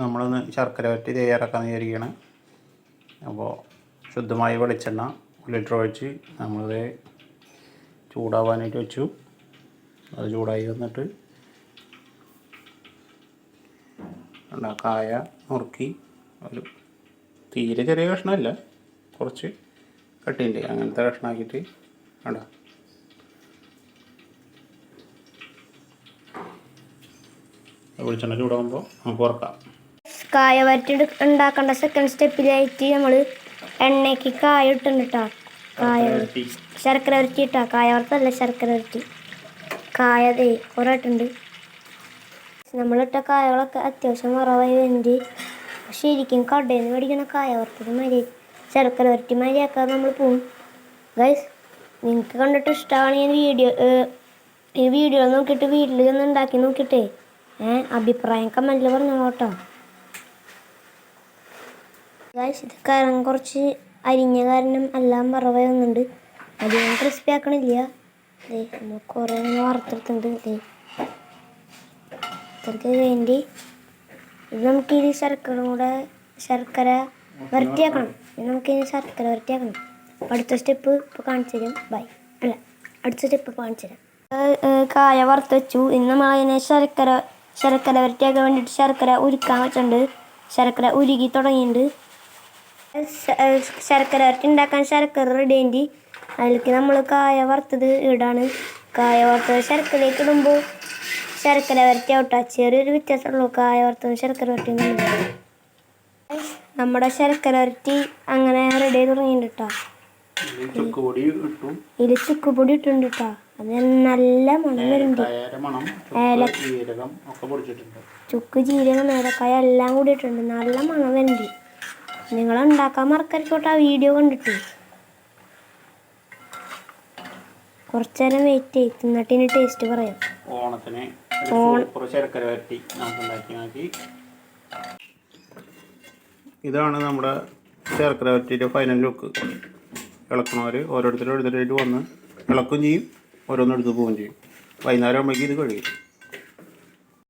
നമ്മളൊന്ന് ശർക്കര വറ്റി തയ്യാറാക്കാൻ വിചാരിക്കുകയാണ് അപ്പോൾ ശുദ്ധമായ വെളിച്ചെണ്ണ ലിറ്റർ ഒഴിച്ച് നമ്മളത് ചൂടാവാനായിട്ട് വെച്ചു. അത് ചൂടായി വന്നിട്ട് കായ നുറുക്കി ഒരു തീരെ ചെറിയ കഷ്ണമല്ല കുറച്ച് കട്ടിയുണ്ട്. അങ്ങനത്തെ കഷ്ണമാക്കിയിട്ട് കണ്ടോ? വെളിച്ചെണ്ണ ചൂടാകുമ്പോൾ നമുക്ക് വറക്കാം. കായ വരട്ടി ഉണ്ടാക്കേണ്ട. സെക്കൻഡ് സ്റ്റെപ്പിലായിട്ട് നമ്മൾ എണ്ണയ്ക്ക് കായ ഇട്ടുണ്ട് കേട്ടോ കായ. ശർക്കര വരട്ടി. ഇട്ടാ കായ വറുത്തല്ല ശർക്കര വരട്ടി. കായ തേ കുറേ ഇട്ടുണ്ട് നമ്മളിട്ട കായകളൊക്കെ അത്യാവശ്യം കുറവായി വേണ്ടി ശരിക്കും കടയിൽ നിന്ന് മേടിക്കുന്ന കായ വറുത്തത് മതി. ശർക്കര വരട്ടി മതിയാക്കാതെ നമ്മൾ പോവും. ഗൈസ് നിങ്ങൾക്ക് കണ്ടിട്ട് ഇഷ്ടമാണെങ്കിൽ വീഡിയോ ഈ വീഡിയോ നോക്കിയിട്ട് വീട്ടിൽ ചെന്ന് ഉണ്ടാക്കി നോക്കിയിട്ടേ. ഏഹ് അഭിപ്രായം കമന്റിൽ പറഞ്ഞോളൂ ഗൈസ് ഇത് കാരണം കുറച്ച് അരിഞ്ഞ കാരണം എല്ലാം വറവായി അത് അധികം ക്രിസ്പി ആക്കണില്ല. അതെ നമ്മൾ കുറേ വറുത്തെടുത്തുണ്ട് അതെ ഇത്രയ്ക്ക് വേണ്ടി ഇത് നമുക്ക് ഇനി ശർക്കര കൂടെ ശർക്കര വരട്ടിയാക്കണം. ഇത് നമുക്കിനി ശർക്കര വരട്ടിയാക്കണം. അടുത്ത സ്റ്റെപ്പ് ഇപ്പോൾ കാണിച്ചു തരും. ബൈ അല്ല അടുത്ത സ്റ്റെപ്പ് ഇപ്പോൾ കാണിച്ചു തരാം. കായ വറുത്ത് വെച്ചു. ഇന്ന് നമ്മൾ അതിനെ ശർക്കര ശർക്കര വരട്ടിയാക്കാൻ വേണ്ടിയിട്ട് ശർക്കര ഉരുക്കാൻ വെച്ചിട്ടുണ്ട്. ശർക്കര ഉരുകി തുടങ്ങിയിട്ടുണ്ട്. ശർക്കര വരട്ടി ഉണ്ടാക്കാൻ ശർക്കര റെഡി ആയി അതിലേക്ക് നമ്മൾ കായ വറുത്തത് ഇടാണ്. കായ വറുത്തത് ശർക്കരയിലേക്ക് ഇടുമ്പോൾ ശർക്കര വരട്ടി ഔട്ടാ. ചെറിയൊരു വ്യത്യാസമുള്ളൂ. കായ വറുത്തതും ശർക്കര വരട്ടിയും തമ്മിൽ നമ്മുടെ ശർക്കര വരട്ടി അങ്ങനെ റെഡി ആയി ഇട്ടു. ഇതിൽ ചുക്കുപൊടി ഇട്ടുണ്ട് കേട്ടോ അത് നല്ല മണം വരുന്നുണ്ട്. ചുക്ക് ജീരകം ഏലക്കായ എല്ലാം കൂടി ഇട്ടുണ്ട് നല്ല മണം വരുന്നുണ്ട്. നിങ്ങൾ ഉണ്ടാക്കാൻ മറക്കരുത്തോട്ട് ആ വീഡിയോ കണ്ടിട്ട്. കുറച്ചേരം വെയിറ്റ് ചെയ്ത് എന്നിട്ട് ഇനി ടേസ്റ്റ് പറയാം. ഓണത്തിന് ശർക്കര വരട്ടി നമുക്ക് നോക്കി. ഇതാണ് നമ്മുടെ ശർക്കര വരട്ടിയുടെ ഫൈനൽ ലുക്ക് ഇളക്കണവർ ഓരോരുത്തരും എഴുതിട്ട് വന്ന് ഇളക്കും ചെയ്യും ഓരോന്നും എടുത്ത് പോവുകയും ചെയ്യും. വൈകുന്നേരം ആകുമ്പോഴേക്കും ഇത് കഴിയും